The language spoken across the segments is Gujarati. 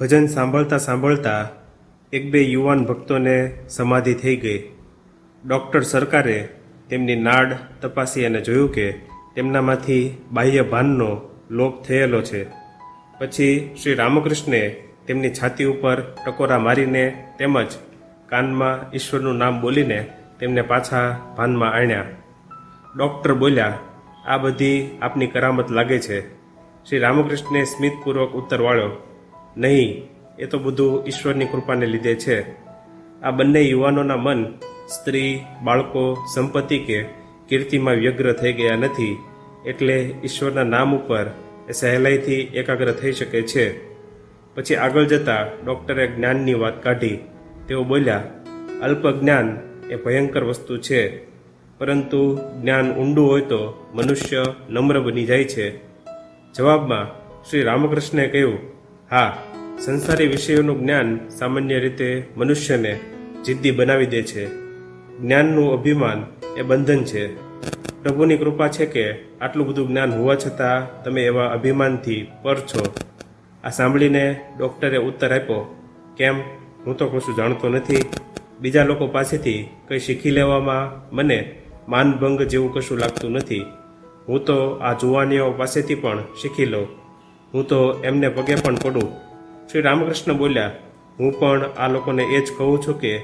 ભજન સાંભળતા સાંભળતા એક બે યુવાન ભક્તોને સમાધિ થઈ ગઈ. ડૉક્ટર સરકારે તેમની નાડ તપાસી અને જોયું કે તેમનામાંથી બાહ્ય ભાનનો લોપ થયેલો છે. પછી શ્રી રામકૃષ્ણે તેમની છાતી ઉપર ટકોરા મારીને તેમજ કાનમાં ઈશ્વરનું નામ બોલીને તેમને પાછા ભાનમાં આણ્યા. ડૉક્ટર બોલ્યા, આ બધી આપની કરામત લાગે છે. શ્રી રામકૃષ્ણે સ્મિતપૂર્વક ઉત્તર વાળ્યો નહીં, એ તો બધું ઈશ્વરની કૃપાને લીધે છે. આ બંને યુવાનોના મન, સ્ત્રી, બાળકો, સંપત્તિ કે કીર્તિમાં વ્યગ્ર થઈ ગયા નથી, એટલે ઈશ્વરના નામ ઉપર એ સહેલાઈથી એકાગ્ર થઈ શકે છે. પછી આગળ જતાં ડૉક્ટરે જ્ઞાનની વાત કાઢી. તેઓ બોલ્યા, અલ્પ જ્ઞાન એ ભયંકર વસ્તુ છે. પરંતુ જ્ઞાન ઊંડું હોય તો મનુષ્ય નમ્ર બની જાય છે. જવાબમાં શ્રી રામકૃષ્ણે કહ્યું હા, સંસારી વિષયોનું જ્ઞાન સામાન્ય રીતે મનુષ્યને જિદ્દી બનાવી દે છે. જ્ઞાનનું અભિમાન એ બંધન છે. પ્રભુની કૃપા છે કે આટલું બધું જ્ઞાન હોવા છતાં તમે એવા અભિમાનથી પર છો. આ સાંભળીને ડૉક્ટરે ઉત્તર આપ્યો, કેમ? હું તો કશું જાણતો નથી. બીજા લોકો પાસેથી કંઈ શીખી લેવામાં મને માનભંગ જેવું કશું લાગતું નથી. હું તો આ જુવાનીઓ પાસેથી પણ શીખી લઉં. હું તો એમને પગે પણ પડું. શ્રી રામકૃષ્ણ બોલ્યા, હું પણ આ લોકોને એ જ કહું છું કે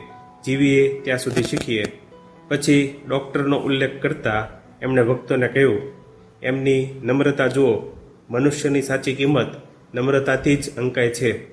જીવીએ ત્યાં સુધી શીખીએ. પછી ડૉક્ટરનો ઉલ્લેખ કરતા એમણે ભક્તોને કહ્યું, એમની નમ્રતા જુઓ, મનુષ્યની સાચી કિંમત નમ્રતાથી જ અંકાય છે.